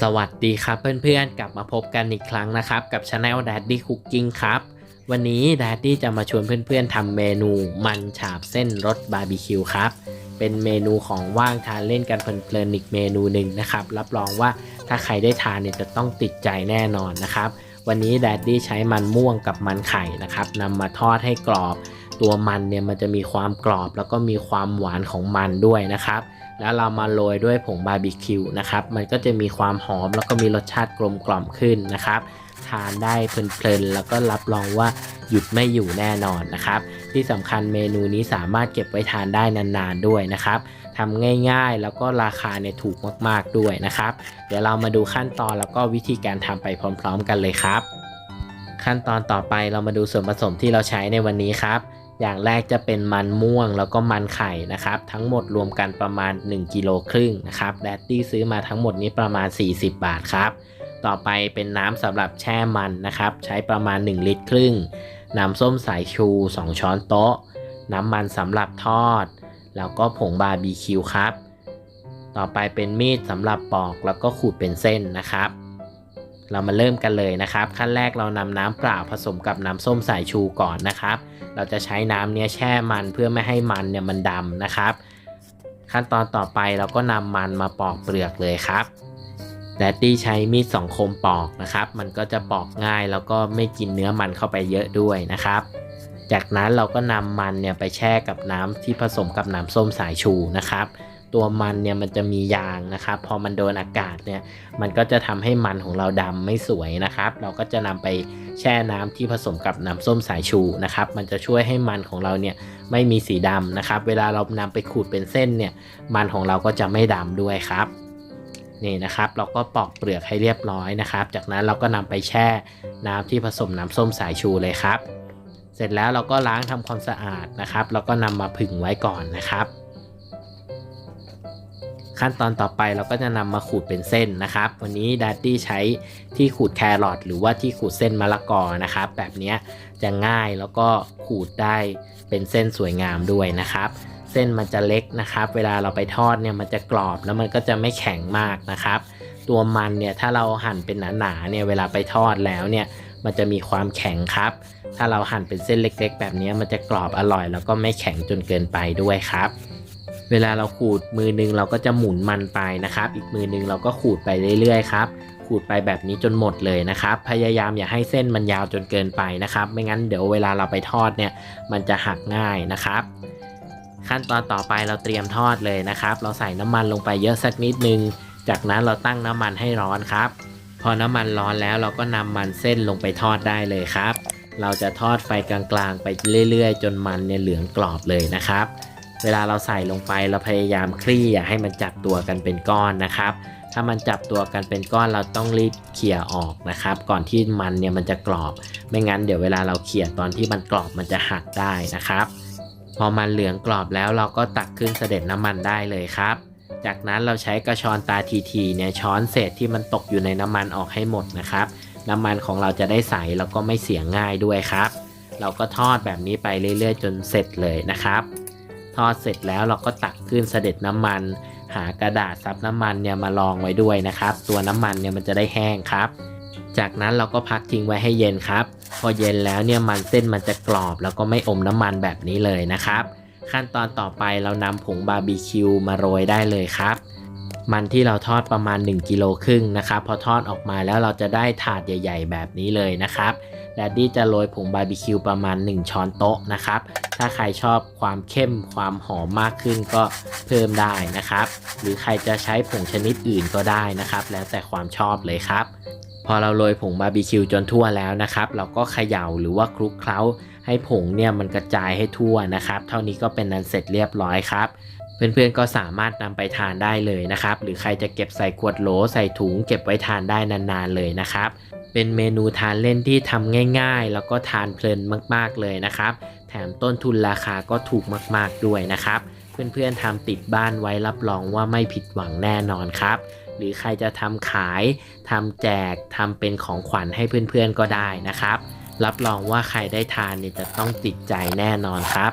สวัสดีครับเพื่อนๆ กลับมาพบกันอีกครั้งนะครับ กับช anel Daddy Cooking ครับ วันนี้ Daddy จะมาชวนเพื่อนๆทำเมนูมันฉาบเส้นรสบาร์บีคิวครับ เป็นเมนูของว่างทานเล่นกันเพลินๆอีกเมนูหนึ่งนะครับ รับรองว่าถ้าใครได้ทานเนี่ยจะต้องติดใจแน่นอนนะครับ วันนี้ Daddy ใช้มันม่วงกับมันไข่นะครับนำมาทอดให้กรอบ ตัวมันเนี่ยมันจะมีความกรอบแล้วก็มีความหวานของมันด้วยนะครับ แล้วเรามาโรยด้วยผงบาร์บีคิวนะครับ มันก็จะมีความหอมแล้วก็มีรสชาติกลมกล่อมขึ้นนะครับ ทานได้เพลินๆ แล้วก็รับรองว่าหยุดไม่อยู่แน่นอนนะครับ ที่สำคัญเมนูนี้สามารถเก็บไว้ทานได้นานๆด้วยนะครับทำง่ายๆ แล้วก็ราคาเนี่ยถูกมากๆด้วยนะครับ เดี๋ยวเรามาดูขั้นตอนแล้วก็วิธีการทำไปพร้อม ๆ กันเลยครับ ขั้นตอนต่อไปเรามาดูส่วนผสมที่เราใช้ในวันนี้ครับ อย่างแรกจะเป็นมันม่วงแล้วก็มันไข่นะครับ ทั้งหมดรวมกันประมาณ 1กิโลครึ่งนะครับแดดดี้ซื้อมาทั้งหมดนี้ประมาณ 40 บาทครับ ต่อไปเป็นน้ำสำหรับแช่มันนะครับ ใช้ประมาณ 1 ลิตรครึ่ง น้ำส้มสายชู 2 ช้อนโต๊ะ น้ำมันสำหรับทอด แล้วก็ผงบาร์บีคิวครับ ต่อไปเป็นมีดสำหรับปอกแล้วก็ขูดเป็นเส้นนะครับ เรามาเริ่มกันเลยนะครับ ขั้นแรกเรานำน้ำเปล่าผสมกับน้ำส้มสายชูก่อนนะครับ เราจะใช้น้ำเนี้ยแช่มันเพื่อไม่ให้มันเนี่ยมันดำนะครับ ขั้นตอนต่อไปเราก็นำมันมาปอกเปลือกเลยครับแดดดี้ใช้มีดสองคมปอกนะครับ มันก็จะปอกง่ายแล้วก็ไม่กินเนื้อมันเข้าไปเยอะด้วยนะครับ จากนั้นเราก็นำมันเนี่ยไปแช่กับน้ำที่ผสมกับน้ำส้มสายชูนะครับ ตัวมันเนี่ยมันจะมียางนะครับ พอมันโดนอากาศเนี่ยมันก็จะทำให้มันของเราดำไม่สวยนะครับ เราก็จะนำไปแช่น้ำที่ผสมกับน้ำส้มสายชูนะครับ มันจะช่วยให้มันของเราเนี่ยไม่มีสีดำนะครับ เวลาเรานำไปขูดเป็นเส้นเนี่ยมันของเราก็จะไม่ดำด้วยครับนี่นะครับเราก็ปอกเปลือกให้เรียบร้อยนะครับ จากนั้นเราก็นำไปแช่น้ำที่ผสมน้ำส้มสายชูเลยครับ เสร็จแล้วเราก็ล้างทำความสะอาดนะครับ แล้วก็นำมาผึ่งไว้ก่อนนะครับ ขั้นตอนต่อไปเราก็จะนำมาขูดเป็นเส้นนะครับ วันนี้ดัตตี้ใช้ที่ขูดแครอทหรือว่าที่ขูดเส้นมะละกอนะครับ แบบนี้จะง่ายแล้วก็ขูดได้เป็นเส้นสวยงามด้วยนะครับ เส้นมันจะเล็กนะครับ เวลาเราไปทอดเนี่ยมันจะกรอบแล้วมันก็จะไม่แข็งมากนะครับ ตัวมันเนี่ยถ้าเราหั่นเป็นหนาๆเนี่ยเวลาไปทอดแล้วเนี่ยมันจะมีความแข็งครับ ถ้าเราหั่นเป็นเส้นเล็ก ๆ แบบนี้มันจะกรอบอร่อย แล้วก็ไม่แข็งจนเกินไปด้วยครับ เวลาเราขูดมือนึงเราก็จะหมุนมันไปนะครับ อีกมือนึงเราก็ขูดไปเรื่อยๆครับ ขูดไปแบบนี้จนหมดเลยนะครับ พยายามอย่าให้เส้นมันยาวจนเกินไปนะครับ ไม่งั้นเดี๋ยวเวลาเราไปทอดเนี่ยมันจะหักง่ายนะครับ ขั้นตอนต่อไปเราเตรียมทอดเลยนะครับ เราใส่น้ำมันลงไปเยอะสักนิดนึง จากนั้นเราตั้งน้ำมันให้ร้อนครับ พอน้ำมันร้อนแล้วเราก็นำมันเส้นลงไปทอดได้เลยครับ เราจะทอดไฟกลางๆ ไปเรื่อยๆ จนมันเนี่ยเหลืองกรอบเลยนะครับ เวลาเราใส่ลงไปเราพยายามคลี่อย่าให้มันจับตัวกันเป็นก้อนนะครับ ถ้ามันจับตัวกันเป็นก้อนเราต้องรีบเขี่ยออกนะครับ ก่อนที่มันเนี่ยมันจะกรอบ ไม่งั้นเดี๋ยวเวลาเราเขี่ยตอนที่มันกรอบมันจะหักได้นะครับ พอมันเหลืองกรอบแล้วเราก็ตักขึ้นเสด็จน้ำมันได้เลยครับ จากนั้นเราใช้กระชอนตาทีๆเนี่ยช้อนเศษที่มันตกอยู่ในน้ำมันออกให้หมดนะครับ น้ำมันของเราจะได้ใสแล้วก็ไม่เสียง่ายด้วยครับ เราก็ทอดแบบนี้ไปเรื่อยๆ จนเสร็จเลยนะครับ ทอดเสร็จแล้วเราก็ตักขึ้นเสด็จน้ำมัน หากระดาษซับน้ำมันเนี่ยมารองไว้ด้วยนะครับ ตัวน้ำมันเนี่ยมันจะได้แห้งครับ จากนั้นเราก็พักทิ้งไว้ให้เย็นครับ พอเย็นแล้วเนี่ยมันเส้นมันจะกรอบแล้วก็ไม่อมน้ำมันแบบนี้เลยนะครับ ขั้นตอนต่อไปเรานำผงบาร์บีคิวมาโรยได้เลยครับ มันที่เราทอดประมาณ 1กิโลครึ่งนะครับ พอทอดออกมาแล้วเราจะได้ถาดใหญ่ ๆ แบบนี้เลยนะครับแดดดี้จะโรยผงบาร์บีคิวประมาณ 1 ช้อนโต๊ะนะครับ ถ้าใครชอบความเข้มความหอมมากขึ้นก็เพิ่มได้นะครับ หรือใครจะใช้ผงชนิดอื่นก็ได้นะครับ แล้วแต่ความชอบเลยครับ พอเราโรยผงบาร์บีคิวจนทั่วแล้วนะครับ เราก็เขย่าหรือว่าคลุกเคล้าให้ผงเนี่ยมันกระจายให้ทั่วนะครับ เท่านี้ก็เป็นนันเสร็จเรียบร้อยครับ เพื่อนๆก็สามารถนำไปทานได้เลยนะครับ หรือใครจะเก็บใส่ขวดโหลใส่ถุงเก็บไว้ทานได้นานๆเลยนะครับ เป็นเมนูทานเล่นที่ทำง่าย ๆ แล้วก็ทานเพลินมากๆเลยนะครับ แถมต้นทุนราคาก็ถูกมากๆด้วยนะครับ เพื่อนๆทำติดบ้านไว้รับรองว่าไม่ผิดหวังแน่นอนครับ หรือใครจะทำขายทำแจกทำเป็นของขวัญให้เพื่อนๆก็ได้นะครับ รับรองว่าใครได้ทานเนี่ยจะต้องติดใจแน่นอนครับ